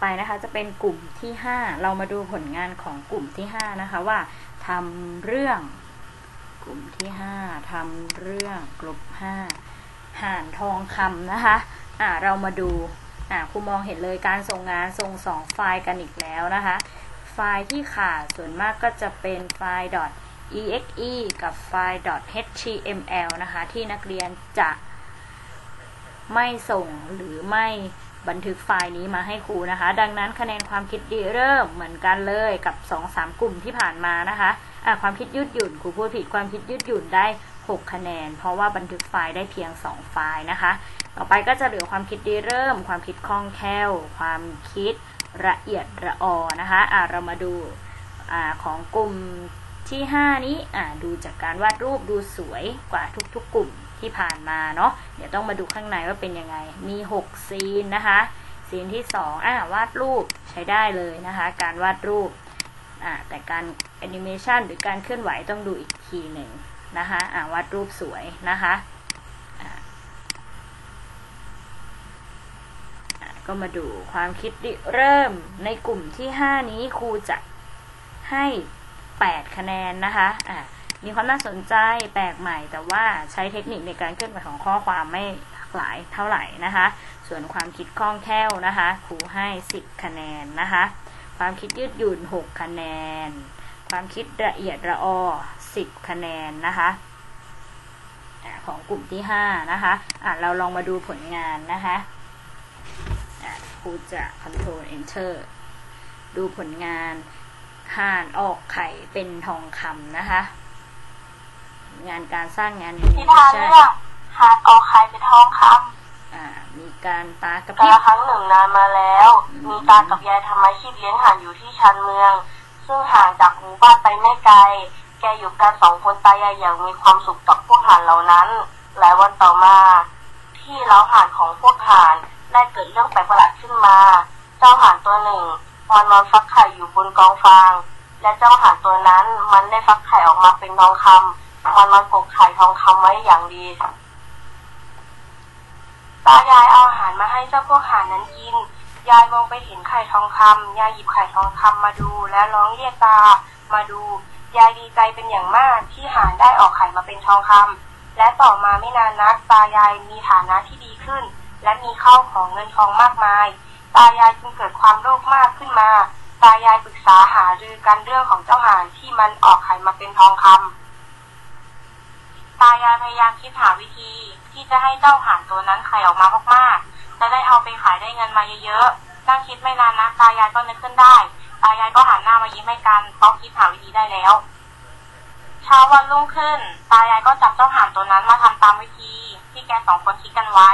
ไปนะคะ จะเป็นกลุ่มที่ 5 เรามาดูผลงานของกลุ่มที่ 5 นะคะว่าทำเรื่อง กลุ่มที่ 5ทำเรื่องกลุ่ม5ห่านทองคำนะคะอ่าเรามาดูอ่าครูมองเห็นเลยการส่งงานส่งสองไฟล์กันอีกแล้วนะคะ ไฟล์ที่ขาดส่วนมากก็จะเป็นไฟล์ .exe กับไฟล์ .html นะคะ ที่นักเรียนจะไม่ส่งหรือไม่ บันทึกไฟล์นี้มาให้ครูนะคะ ดังนั้นคะแนนความคิดดีเริ่มเหมือนกันเลยกับ 2-3 กลุ่มที่ผ่านมานะคะะความคิดยืดหยุ่นครูพูดผิดความคิดยืดหยุ่นได้ 6 คะแนน เพราะว่าบันทึกไฟล์ได้เพียง 2 ไฟล์นะคะ ต่อไปก็จะเหลือความคิดดีเริ่ม ความคิดคล่องแคล่ว ความคิดละเอียดระออนะคะะเรามาดูอของกลุ่มที่ 5 นี้ดูจากการวาดรูปดูสวยกว่าทุกๆกลุ่ม ที่ผ่านมาเนาะเดี๋ยวต้องมาดูข้างในว่าเป็นยังไง มี 6 ซีนนะคะซีนที่ 2อ่าวาดรูปใช้ได้เลยนะคะ การวาดรูปอ่าแต่การแอนิเมชันหรือการเคลื่อนไหวต้องดูอีกทีหนึ่งนะคะอ่าวาดรูปสวยนะคะก็มาดูความคิดเริ่มในกลุ่มที่ 5 นี้ครูจะให้ 8 คะแนนนะคะอ่า มีความน่าสนใจแปลกใหม่ แต่ว่าใช้เทคนิคในการเคลื่อนไหวของข้อความไม่หลากหลายเท่าไหร่นะคะ ส่วนความคิดคล่องแคล่วนะคะครูให้ 10 คะแนนนะคะ ความคิดยืดหยุ่น 6 คะแนน ความคิดละเอียดระออ10 คะแนนนะคะของกลุ่มที่ 5 นะคะะเราลองมาดูผลงานนะคะครูจะ Ctrl Enter ดูผลงานห่านออกไข่เป็นทองคำนะคะ งานการสร้างงานนิทานเรื่องหาดออกไข่เป็นทองคำอ่ามีการตากระพริบครั้งหนึ่งนานมาแล้ว มีตากับยายทำอาชีพเลี้ยงห่านอยู่ที่ชานเมือง ซึ่งห่างจากหมู่บ้านไปไม่ไกล แกอยู่กันสองคนตายายอย่างมีความสุขกับพวกห่านเหล่านั้น หลายวันต่อมา ที่เล้าห่านของพวกห่านได้เกิดเรื่องแปลกประหลาดขึ้นมา เจ้าห่านตัวหนึ่งมันนอนฟักไข่อยู่บนกองฟาง และเจ้าห่านตัวนั้นมันได้ฟักไข่ออกมาเป็นทองคำ มันมันปกไข่ทองคำไว้อย่างดี ตายายเอาอาหารมาให้เจ้าพวกห่านนั้นกิน ยายมองไปเห็นไข่ทองคำยายหยิบไข่ทองคำมาดู แล้วร้องเรียกตา มาดู ยายดีใจเป็นอย่างมากที่ห่านได้ออกไข่มาเป็นทองคำและต่อมาไม่นานนัก ตายายมีฐานะที่ดีขึ้น และมีเข้าของเงินทองมากมาย ตายายจึงเกิดความโลภมากขึ้นมาตายายปรึกษาหารือกันเรื่องของเจ้าห่านที่มันออกไข่มาเป็นทองคำายายพยายามคิดหาวิธี ที่จะให้เจ้าห่านตัวนั้นไข่ออกมามากๆจะได้เอาไปขายได้เงินมาเยอะๆนั่งคิดไม่นานนะตายายก็นึกขึ้นได้ ตายายก็หันหน้ามายิ้มให้กันเพราะคิดหาวิธีได้แล้วเช้าวันรุ่งขึ้น ตายายก็จับเจ้าห่านตัวนั้นมาทำตามวิธี ที่แกสองคนคิดกันไว้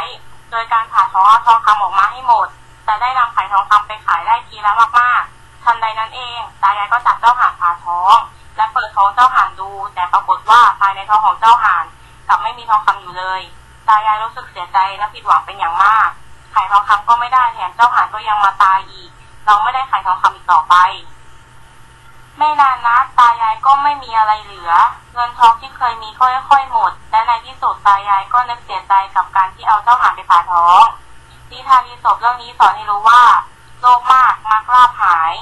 โดยการผ่าท้องเอาทองคำออกมาให้หมดแต่ได้นำไข่ทองคำไปขายได้ทีละมากๆทันใดนั้นเอง ตายายก็จับเจ้าห่านผ่าท้อง และเปิดท้องเจ้าห่านดู แต่ปรากฏว่าภายในท้องของเจ้าห่าน กับไม่มีทองคำอยู่เลย ตายายรู้สึกเสียใจและผิดหวังเป็นอย่างมากไข่ทองคำก็ไม่ได้แถมเจ้าห่านก็ยังมาตายอีก เราไม่ได้ไข่ทองคำอีกต่อไป ไม่นานนักตายายก็ไม่มีอะไรเหลือ เงินทองที่เคยมีก็ค่อยๆหมด และในที่สุดตายายก็นึกเสียใจกับการที่เอาเจ้าห่านไปผ่าท้องนิทานีศพเรื่องนี้สอนให้รู้ว่าโลภมากมักลาภหาย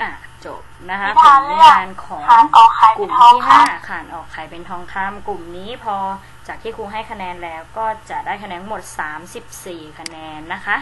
อะจบ นะคะผลงานของกลุ่มที่ห้าขานออกไข่เป็นทองคำกลุ่มนี้พอจากที่ครูให้คะแนนแล้วก็จะได้คะแนนหมด 34 คะแนนนะคะ